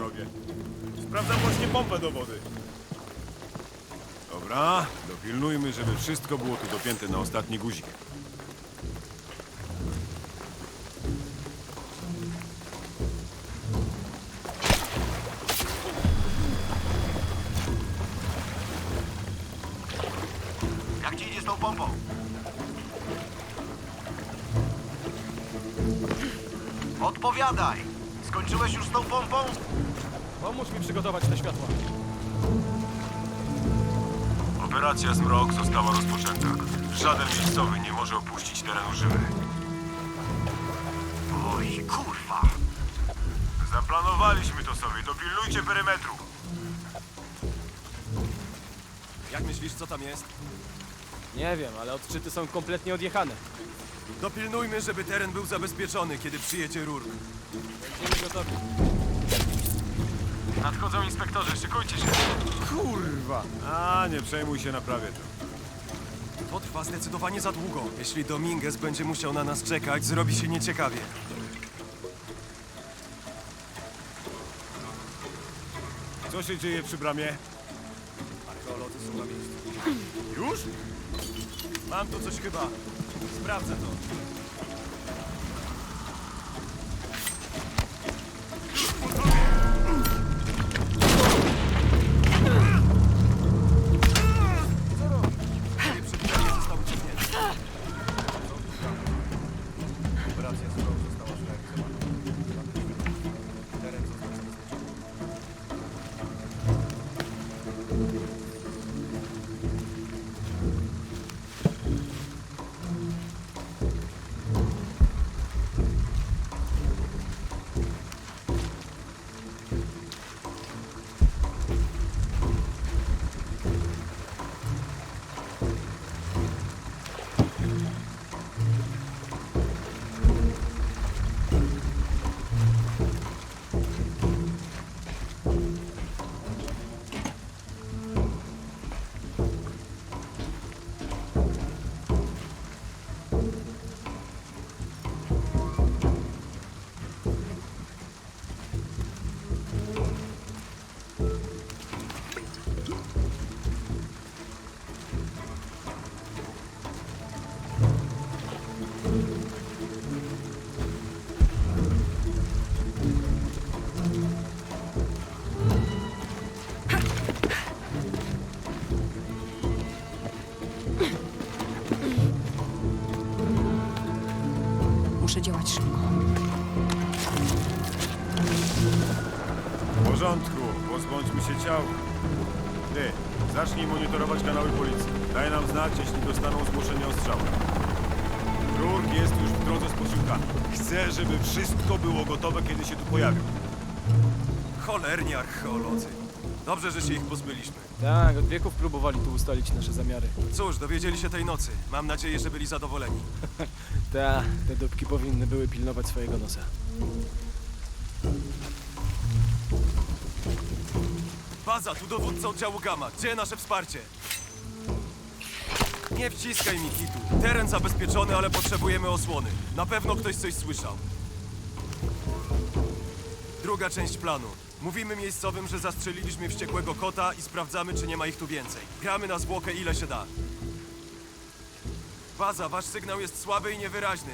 robię? Sprawdzam właśnie pompę do wody. Dobra, dopilnujmy, żeby wszystko było tu dopięte na ostatni guzik. Jak ci idzie z tą pompą? Odpowiadaj! Skończyłeś już z tą pompą? Pomóż mi przygotować te światła. Operacja Zmrok została rozpoczęta. Żaden miejscowy nie może opuścić terenu żywy. Oj, kurwa! Zaplanowaliśmy to sobie, dopilnujcie perymetru. Jak myślisz, co tam jest? Nie wiem, ale odczyty są kompletnie odjechane. Dopilnujmy, żeby teren był zabezpieczony, kiedy przyjedzie rur. Będziemy gotowi. Nadchodzą inspektorzy, szykujcie się. Kurwa! A, nie przejmuj się, naprawię to. To trwa zdecydowanie za długo. Jeśli Dominguez będzie musiał na nas czekać, zrobi się nieciekawie. Co się dzieje przy bramie? Archeolodzy są na miejscu. Już? Mam tu coś chyba. Sprawdzę to. Muszę działać szybko. W porządku, pozbądźmy się ciał. Ty, zacznij monitorować kanały policji. Daj nam znać, jeśli dostaną zgłoszenie o strzałach. Jest już w drodze z posiłkami. Chcę, żeby wszystko było gotowe, kiedy się tu pojawią. Cholerni archeolodzy. Dobrze, że się ich pozbyliśmy. Tak, od wieków próbowali tu ustalić nasze zamiary. Cóż, dowiedzieli się tej nocy. Mam nadzieję, że byli zadowoleni. Ta, te dupki powinny były pilnować swojego nosa. Baza, tu dowódca oddziału Gamma. Gdzie nasze wsparcie? Nie wciskaj mi kitu. Teren zabezpieczony, ale potrzebujemy osłony. Na pewno ktoś coś słyszał. Druga część planu. Mówimy miejscowym, że zastrzeliliśmy wściekłego kota i sprawdzamy, czy nie ma ich tu więcej. Gramy na zwłokę ile się da. Baza, wasz sygnał jest słaby i niewyraźny.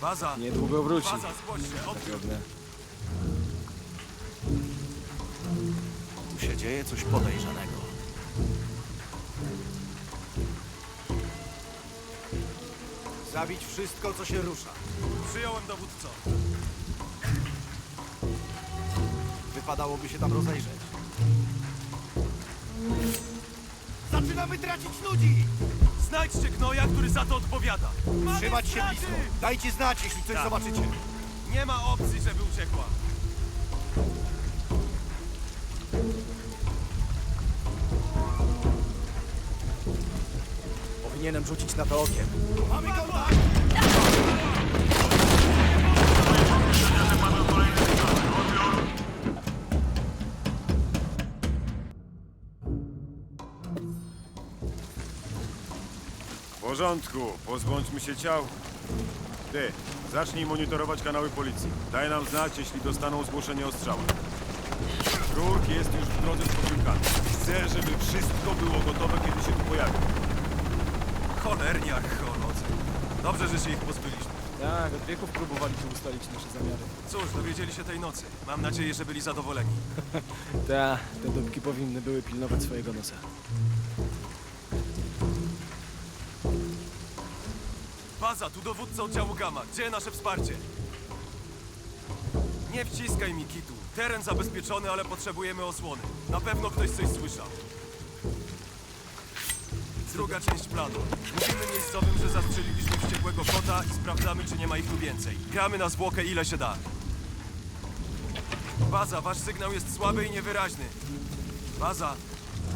Baza, Niedługo wróci. baza, zgłoś się. Od... Drobne. Tu się dzieje coś podejrzanego. Zabić wszystko, co się rusza. Przyjąłem dowódco. Wypadałoby się tam rozejrzeć. Zaczynamy tracić ludzi! Znajdźcie gnoja, który za to odpowiada. Mamy Trzymać się straty! blisko. Dajcie znać, jeśli coś Tak. zobaczycie. Nie ma opcji, żeby uciekła. Powinienem rzucić na to okiem. Mamy kontakt! porządku, pozbądźmy się ciał. Ty, zacznij monitorować kanały policji. Daj nam znać, jeśli dostaną zgłoszenie o strzałach. Rurk jest już w drodze z posiłkami. Chcę, żeby wszystko było gotowe, kiedy się tu pojawi. Cholerni archeolodzy. Dobrze, że się ich pozbyliśmy. Tak, od wieków próbowali tu ustalić nasze zamiary. Cóż, dowiedzieli się tej nocy. Mam nadzieję, że byli zadowoleni. Ta, te dupki powinny były pilnować swojego nosa. Baza, tu dowódca oddziału Gamma. Gdzie nasze wsparcie? Nie wciskaj mi kitu. Teren zabezpieczony, ale potrzebujemy osłony. Na pewno ktoś coś słyszał. Druga część planu. Mówimy miejscowym, że zastrzeliliśmy wściekłego kota i sprawdzamy, czy nie ma ich tu więcej. Gramy na zwłokę ile się da. Baza, wasz sygnał jest słaby i niewyraźny. Baza,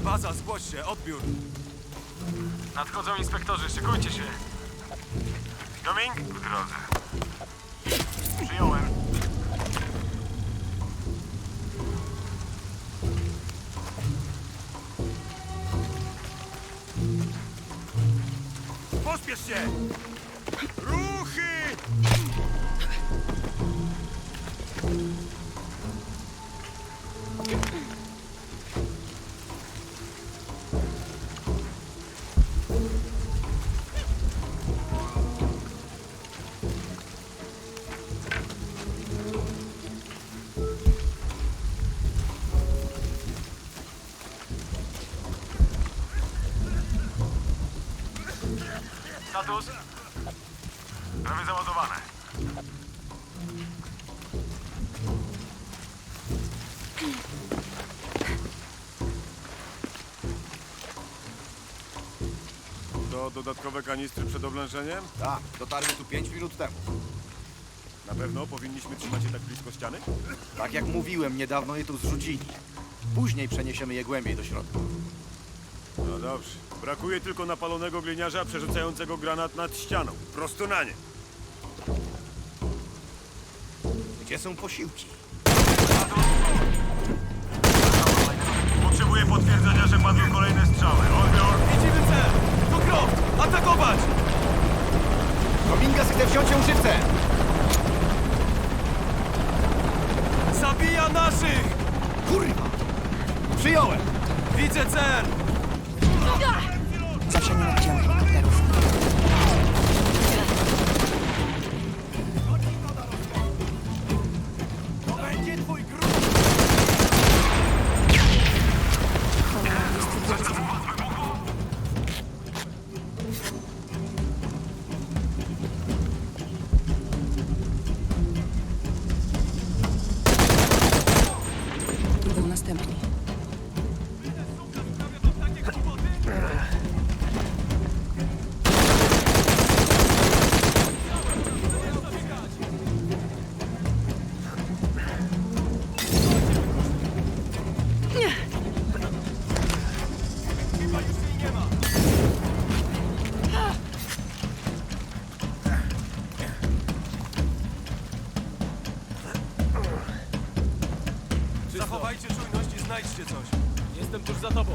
baza, zgłoś się, odbiór. Nadchodzą inspektorzy, szykujcie się. Coming? W drodze. Przyjąłem. 谢谢。Status? Prawie załadowane. To dodatkowe kanistry przed oblężeniem? Tak, dotarły tu 5 minut temu. Na pewno powinniśmy trzymać je tak blisko ściany? Tak jak mówiłem, niedawno je tu zrzucili. Później przeniesiemy je głębiej do środka. No dobrze. Brakuje tylko napalonego gliniarza przerzucającego granat nad ścianą. Prosto na nie. Gdzie są posiłki? Potrzebuję potwierdzenia, że padły kolejne strzały. Odbiór. Widzimy cel! To Croft! Atakować! Domingas chce wziąć ją żywcem! Zabija naszych! Kurwa! Przyjąłem! Widzę cel! Zawsze helikopterów. Zachowajcie czujność i znajdźcie coś. Jestem tuż za tobą.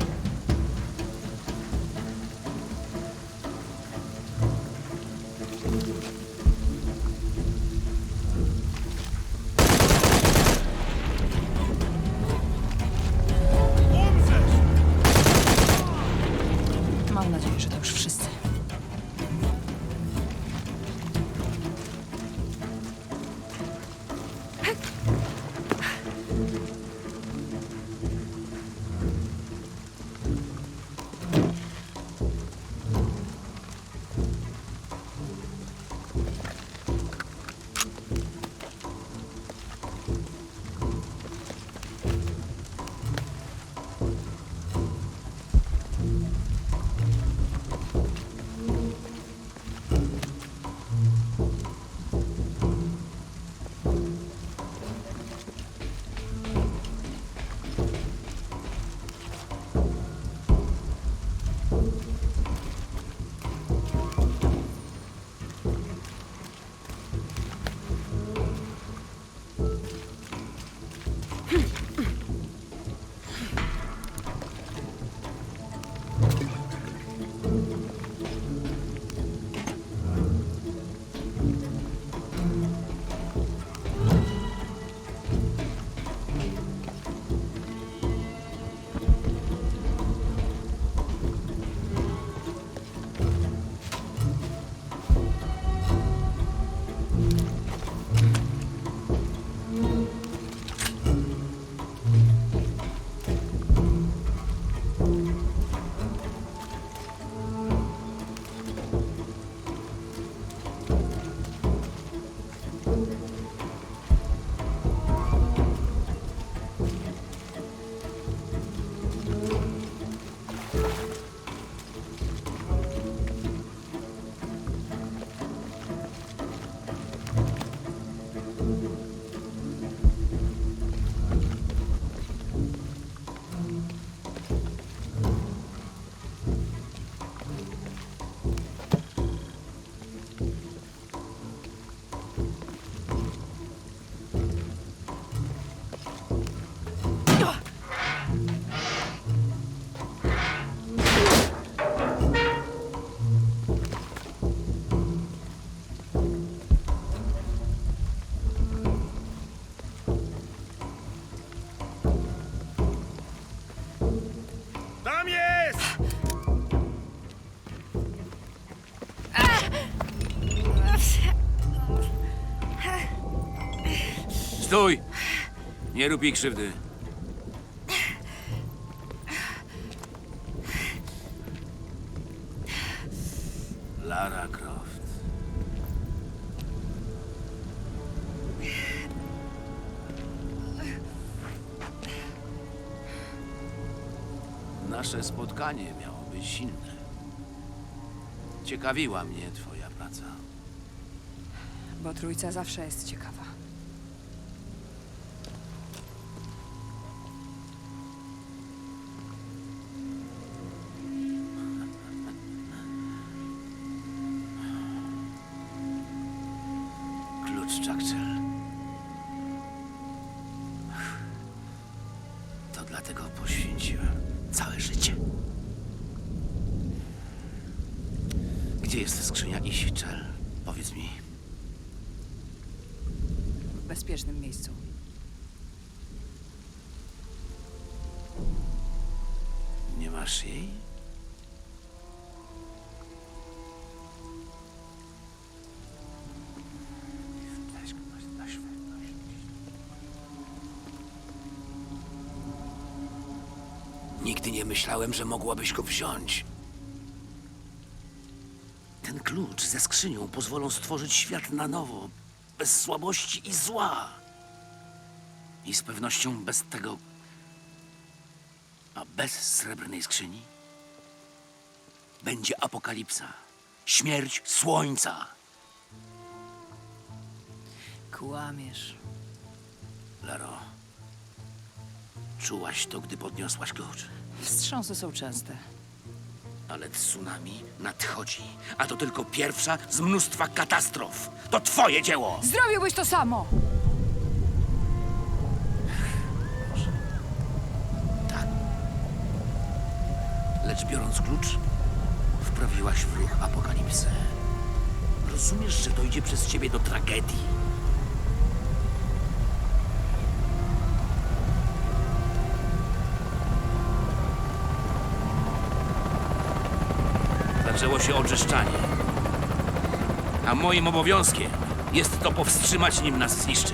Nie rób jej krzywdy. Lara Croft. Nasze spotkanie miało być inne. Ciekawiła mnie twoja praca. Bo trójca zawsze jest ciekawa. Nigdy nie myślałem, że mogłabyś go wziąć. Ten klucz ze skrzynią pozwolą stworzyć świat na nowo, bez słabości i zła. I z pewnością bez tego a bez srebrnej skrzyni będzie apokalipsa, śmierć słońca. Kłamiesz. Laro, czułaś to, gdy podniosłaś klucz, Wstrząsy są częste. ale tsunami nadchodzi, a to tylko pierwsza z mnóstwa katastrof. To twoje dzieło! Zrobiłbyś to samo! Tak. Lecz biorąc klucz, wprawiłaś w ruch apokalipsę. Rozumiesz, że dojdzie przez ciebie do tragedii? Zaczęło się oczyszczanie. A moim obowiązkiem jest to powstrzymać, nim nas zniszczy.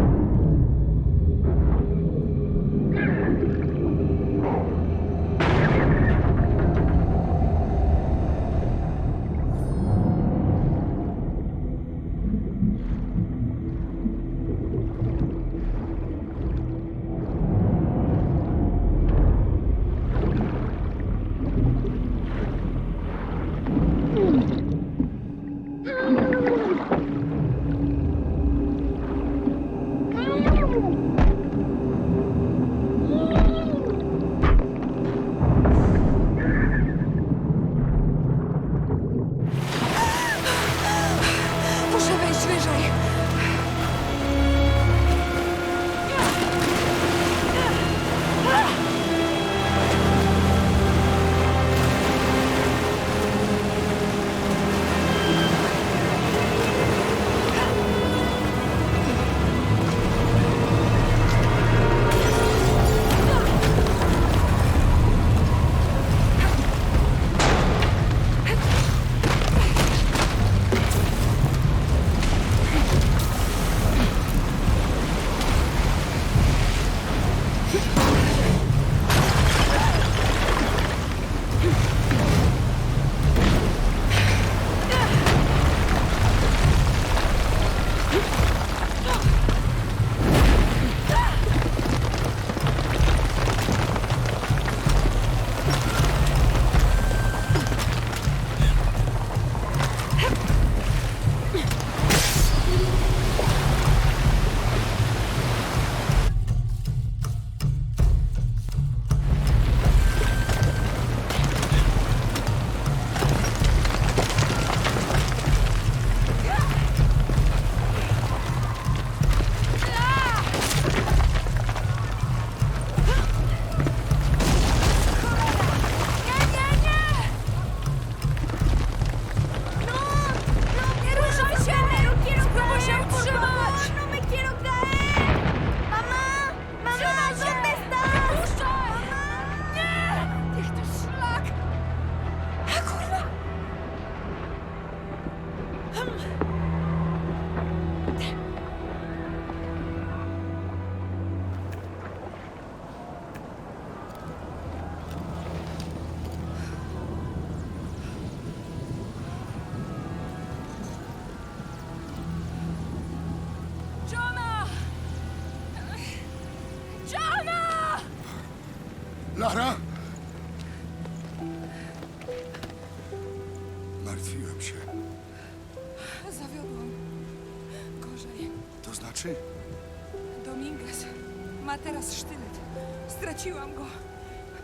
Straciłam go.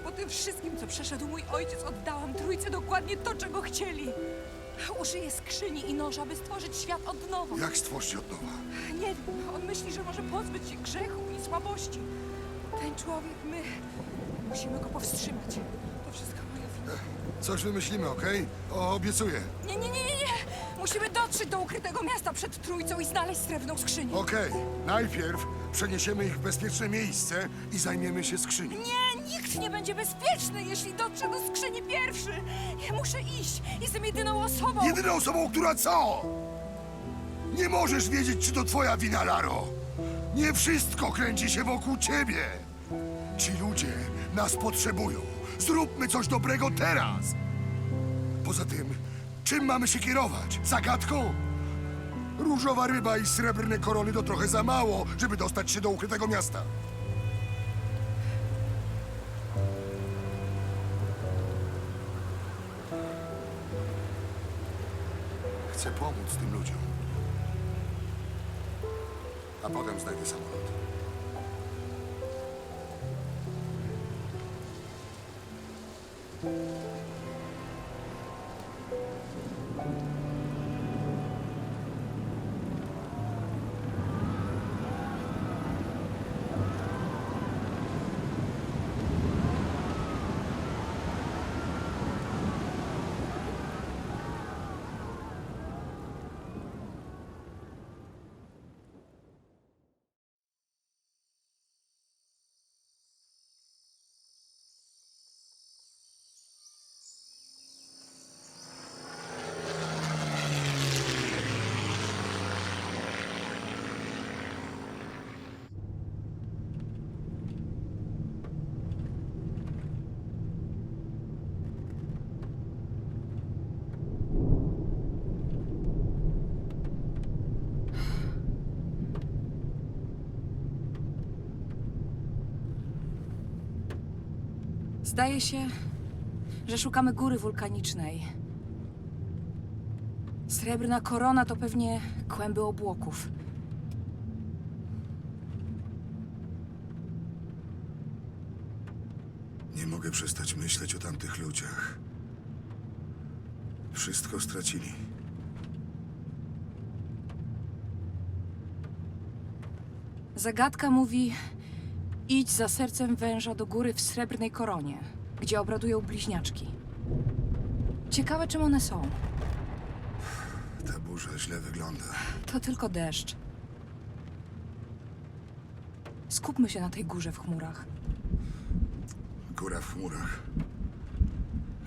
Po tym wszystkim, co przeszedł mój ojciec, oddałam trójce dokładnie to, czego chcieli. Użyję skrzyni i noża, by stworzyć świat od nowa. Jak stworzyć od nowa? Nie wiem, on myśli, że może pozbyć się grzechu i słabości. Ten człowiek, my musimy go powstrzymać. To wszystko moja wina. Coś wymyślimy, okej? O, obiecuję. Nie, nie, nie, nie, nie! Musimy dotrzeć do ukrytego miasta przed trójcą i znaleźć srebrną skrzynię. Okej, najpierw przeniesiemy ich w bezpieczne miejsce i zajmiemy się skrzynią. Nie, nikt nie będzie bezpieczny, jeśli dotrze do skrzyni pierwszy. Ja muszę iść. Jestem jedyną osobą. Jedyną osobą, która co? Nie możesz wiedzieć, czy to twoja wina, Laro. Nie wszystko kręci się wokół ciebie. Ci ludzie nas potrzebują. Zróbmy coś dobrego teraz. Poza tym, czym mamy się kierować? Zagadką? Różowa ryba i srebrne korony to trochę za mało, żeby dostać się do ukrytego miasta. Chcę pomóc tym ludziom. A potem znajdę samolot. Zdaje się, że szukamy góry wulkanicznej. Srebrna korona to pewnie kłęby obłoków. Nie mogę przestać myśleć o tamtych ludziach. Wszystko stracili. Zagadka mówi: idź za sercem węża do góry w srebrnej koronie, gdzie obradują bliźniaczki. Ciekawe, czym one są. Ta burza źle wygląda. To tylko deszcz. Skupmy się na tej górze w chmurach. Góra w chmurach.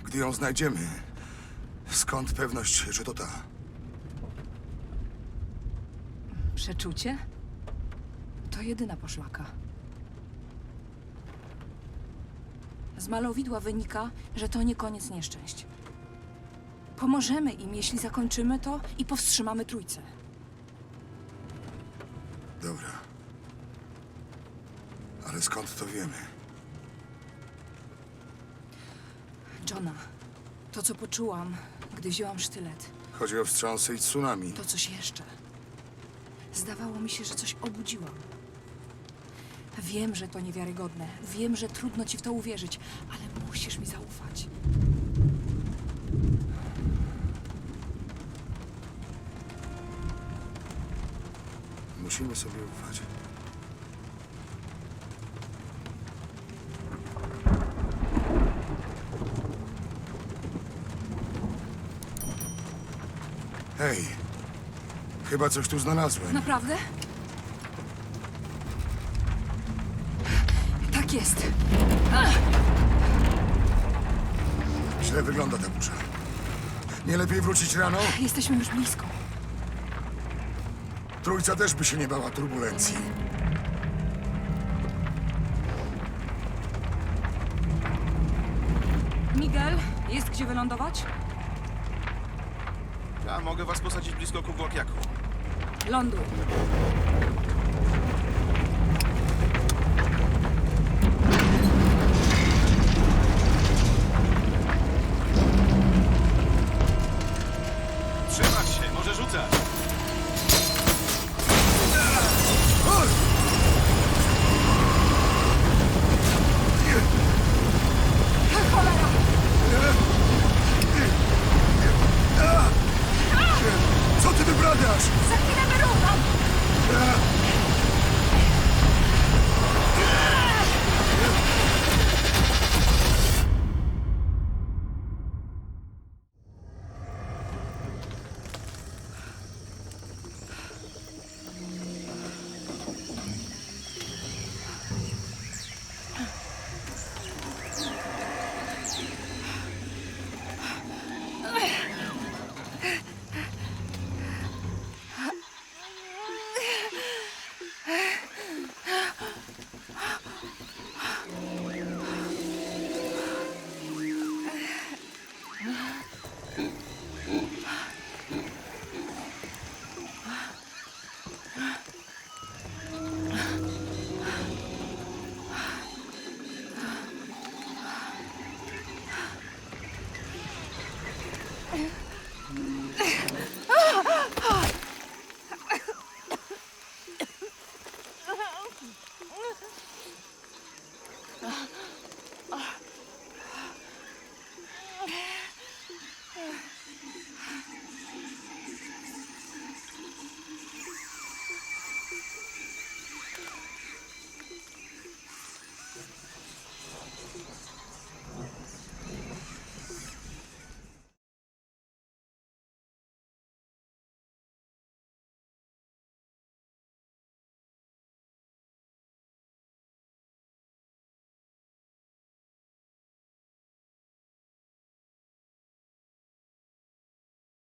Gdy ją znajdziemy, skąd pewność, że to ta? Przeczucie? To jedyna poszlaka. Z malowidła wynika, że to nie koniec nieszczęść. Pomożemy im, jeśli zakończymy to i powstrzymamy trójcę. Dobra. Ale skąd to wiemy? Johna, to co poczułam, gdy wzięłam sztylet, Chodzi o wstrząsy i tsunami. to coś jeszcze. Zdawało mi się, że coś obudziłam. Wiem, że to niewiarygodne. Wiem, że trudno ci w to uwierzyć, ale musisz mi zaufać. Musimy sobie ufać. Hej, chyba coś tu znalazłem. Naprawdę? Tak jest. Źle wygląda ta burza. Nie lepiej wrócić rano? Jesteśmy już blisko. Trójca też by się nie bała turbulencji. Miguel, jest gdzie wylądować? Ja mogę was posadzić blisko Kuwłakiaku. Ląduj. Yeah.